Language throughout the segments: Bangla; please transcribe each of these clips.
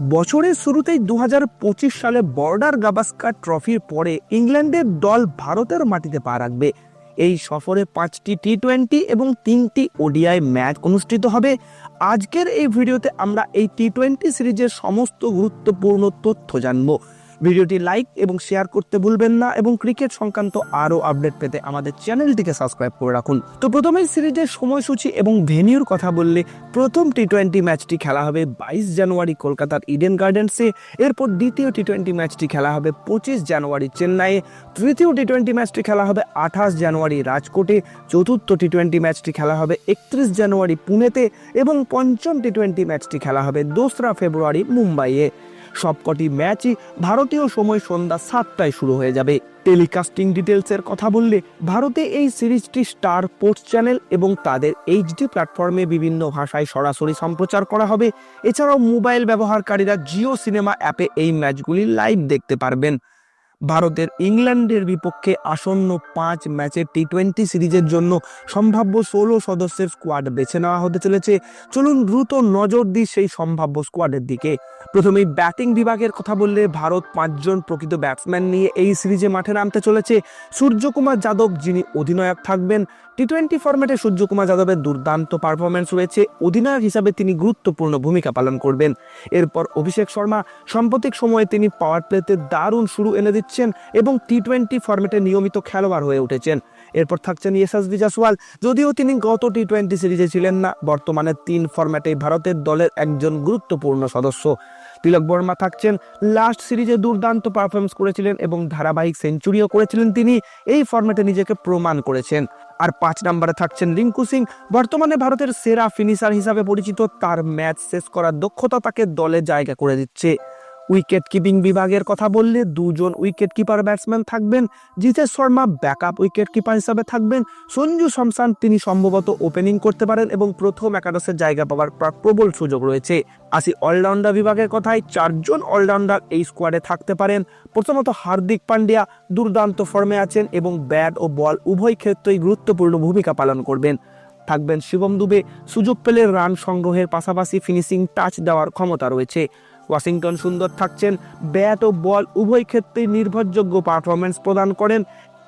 বছরের শুরুতেই দু হাজার পঁচিশ সালে বর্ডার গাভাস্কার ট্রফির পরে ইংল্যান্ডের দল ভারতের মাটিতে পা রাখবে। এই সফরে পাঁচটি টি টোয়েন্টি এবং তিনটি ওডিআই ম্যাচ অনুষ্ঠিত হবে। আজকের এই ভিডিওতে আমরা এই টি টোয়েন্টি সিরিজের সমস্ত গুরুত্বপূর্ণ তথ্য জানব। ভিডিওটি লাইক এবং শেয়ার করতে ভুলবেন না এবং ক্রিকেট সংক্রান্ত আরও আপডেট পেতে আমাদের চ্যানেলটিকে সাবস্ক্রাইব করে রাখুন। তো প্রথমেই সিরিজের সময়সূচি এবং ভেনিউর কথা বললে প্রথম টি টোয়েন্টি ম্যাচটি খেলা হবে বাইশ জানুয়ারি কলকাতার ইডেন গার্ডেন্সে এরপর দ্বিতীয় টি টোয়েন্টি ম্যাচটি খেলা হবে পঁচিশ জানুয়ারি চেন্নাইয়ে। তৃতীয় টি টোয়েন্টি ম্যাচটি খেলা হবে আঠাশ জানুয়ারি রাজকোটে। চতুর্থ টি টোয়েন্টি ম্যাচটি খেলা হবে একত্রিশ জানুয়ারি পুনেতে এবং পঞ্চম টি টোয়েন্টি ম্যাচটি খেলা হবে দোসরা ফেব্রুয়ারি মুম্বাইয়ে। সবকটি ম্যাচই ভারতীয় সময় সন্ধ্যা সাতটায় শুরু হয়ে যাবে। টেলিকাস্টিং ডিটেলসের কথা বললে ভারতে এই সিরিজটি স্টার স্পোর্টস চ্যানেল এবং তাদের এইচডি প্ল্যাটফর্মে বিভিন্ন ভাষায় সরাসরি সম্প্রচার করা হবে। এছাড়াও মোবাইল ব্যবহারকারীরা জিও সিনেমা অ্যাপে এই ম্যাচগুলি লাইভ দেখতে পারবেন। ভারতের ইংল্যান্ডের বিপক্ষে আসন্ন পাঁচ ম্যাচের টি টোয়েন্টি সিরিজের জন্য সম্ভাব্য ষোলো সদস্যের স্কোয়াড বেছে নেওয়া হতে চলেছে। চলুন দ্রুত নজর দিই সেই সম্ভাব্য স্কোয়াডের দিকে। প্রথমেই ব্যাটিং বিভাগের কথা বললে ভারত পাঁচজন প্রকৃত ব্যাটসম্যান নিয়ে এই সিরিজে মাঠে নামতে চলেছে। সূর্যকুমার যাদব, যিনি অধিনায়ক থাকবেন টি টোয়েন্টি ফরম্যাটে সূর্যকুমার যাদবের দুর্দান্ত পারফরমেন্স রয়েছে। অধিনায়ক হিসাবে তিনি গুরুত্বপূর্ণ ভূমিকা পালন করবেন। এরপর অভিষেক শর্মা, সাম্প্রতিক সময়ে তিনি পাওয়ার প্লেতে দারুণ শুরু এনে দিচ্ছেন এবং টি টোয়েন্টি ফরম্যাটে নিয়মিত খেলোয়াড় হয়ে উঠেছেন। এরপর থাকছেন ইয়েসাসবি জাসওয়াল। যদিও তিনি গত টি টোয়েন্টি সিরিজে ছিলেন না, বর্তমানে তিন ফরম্যাটে ভারতের দলের একজন গুরুত্বপূর্ণ সদস্য। তিলক বর্মা থাকছেন লাস্ট সিরিজে দুর্দান্ত পারফরমেন্স করেছিলেন এবং ধারাবাহিক সেঞ্চুরিও করেছিলেন তিনি, এই ফর্ম্যাটে নিজেকে প্রমাণ করেছেন। আর পাঁচ নম্বরে থাকছেন রিঙ্কু সিং, বর্তমানে ভারতের সেরা ফিনিশার হিসাবে পরিচিত, তার ম্যাচ শেষ করার দক্ষতা তাকে দলে জায়গা করে দিচ্ছে। উইকেট কিপিং বিভাগের কথা বললে দুজন উইকেট কিপার ব্যাটসম্যান থাকবেন, Jitesh Sharma backup wicket keeper হিসাবে থাকবেন, সঞ্জু শামসান তিনি সম্ভবত ওপেনিং করতে পারেন এবং প্রথম একাদশের জায়গা পাওয়ার প্রবল সুযোগ রয়েছে। আসি অলরাউন্ডার বিভাগের কথায় চারজন অলরাউন্ডার এই স্কোয়াডে থাকতে পারেন। প্রথমত হার্দিক পান্ডিয়া দুর্দান্ত ফর্মে আছেন এবং ব্যাট ও বল উভয় ক্ষেত্রেই গুরুত্বপূর্ণ ভূমিকা পালন করবেন। থাকবেন শিবম দুবে, সুযোগ পেলে রান সংগ্রহের পাশাপাশি ফিনিশিং টাচ দেওয়ার ক্ষমতা রয়েছে। ওয়াশিংটন সুন্দর থাকছেন। ব্যাট ও বল উভয় ক্ষেত্রেই নির্ভরযোগ্য পারফরমেন্স প্রদান করেন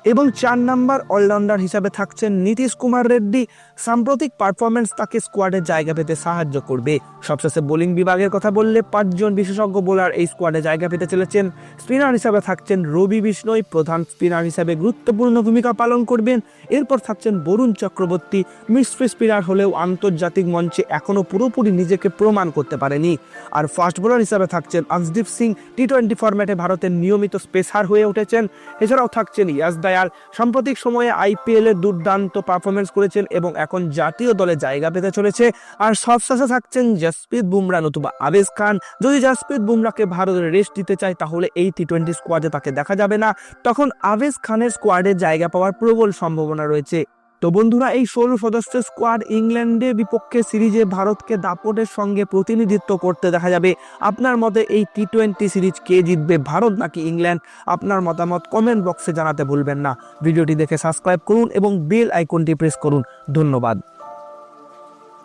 এবং চার নাম্বার অলরাউন্ডার হিসাবে থাকছেন নীতিশ কুমার রেড্ডি। সাম্প্রতিক পারফরমেন্স তাকে স্কোয়াডে জায়গা পেতে সাহায্য করবে। সবশেষে বোলিং বিভাগের কথা বললে পাঁচজন বিশেষজ্ঞ বোলার এই স্কোয়াডে জায়গা পেতে চলেছেন। স্পিনার হিসাবে থাকছেন রবি বিষ্ণই। প্রধান স্পিনার হিসাবে গুরুত্বপূর্ণ ভূমিকা পালন করবেন। এরপর থাকছেন বরুণ চক্রবর্তী। মিস্ট্রি স্পিনার হলেও আন্তর্জাতিক মঞ্চে এখনও পুরোপুরি নিজেকে প্রমাণ করতে পারেনি। আর ফাস্ট বোলার হিসাবে থাকছেন আজদীপ সিং। টি টোয়েন্টি ফরম্যাটে ভারতের নিয়মিত স্পেসার হয়ে উঠেছেন। এছাড়াও থাকছেন ইয়াস দয়াল সাম্প্রতিক সময়ে আইপিএল দুর্দান্ত পারফরমেন্স করেছেন এবং এখন জাতীয় দলে জায়গা পেতে চলেছে। আর সবশেষে থাকছেন জসপ্রীত বুমরা নতুবা আবেজ খান। যদি জসপ্রীত বুমরাকে ভারতের রেস্ট দিতে চায়, তাহলে এই টি টোয়েন্টি স্কোয়াডে তাকে দেখা যাবে না। তখন আবেজ খানের স্কোয়াডে জায়গা পাওয়ার প্রবল সম্ভাবনা রয়েছে। তো বন্ধুরা, এই ষোলো সদস্যের স্কোয়াড ইংল্যান্ডের বিপক্ষে সিরিজে ভারতকে দাপটের সঙ্গে প্রতিনিধিত্ব করতে দেখা যাবে। আপনার মতে এই টি টোয়েন্টি সিরিজ কে জিতবে, ভারত নাকি ইংল্যান্ড? আপনার মতামত কমেন্ট বক্সে জানাতে ভুলবেন না। ভিডিওটি দেখে সাবস্ক্রাইব করুন এবং বেল আইকনটি প্রেস করুন। ধন্যবাদ।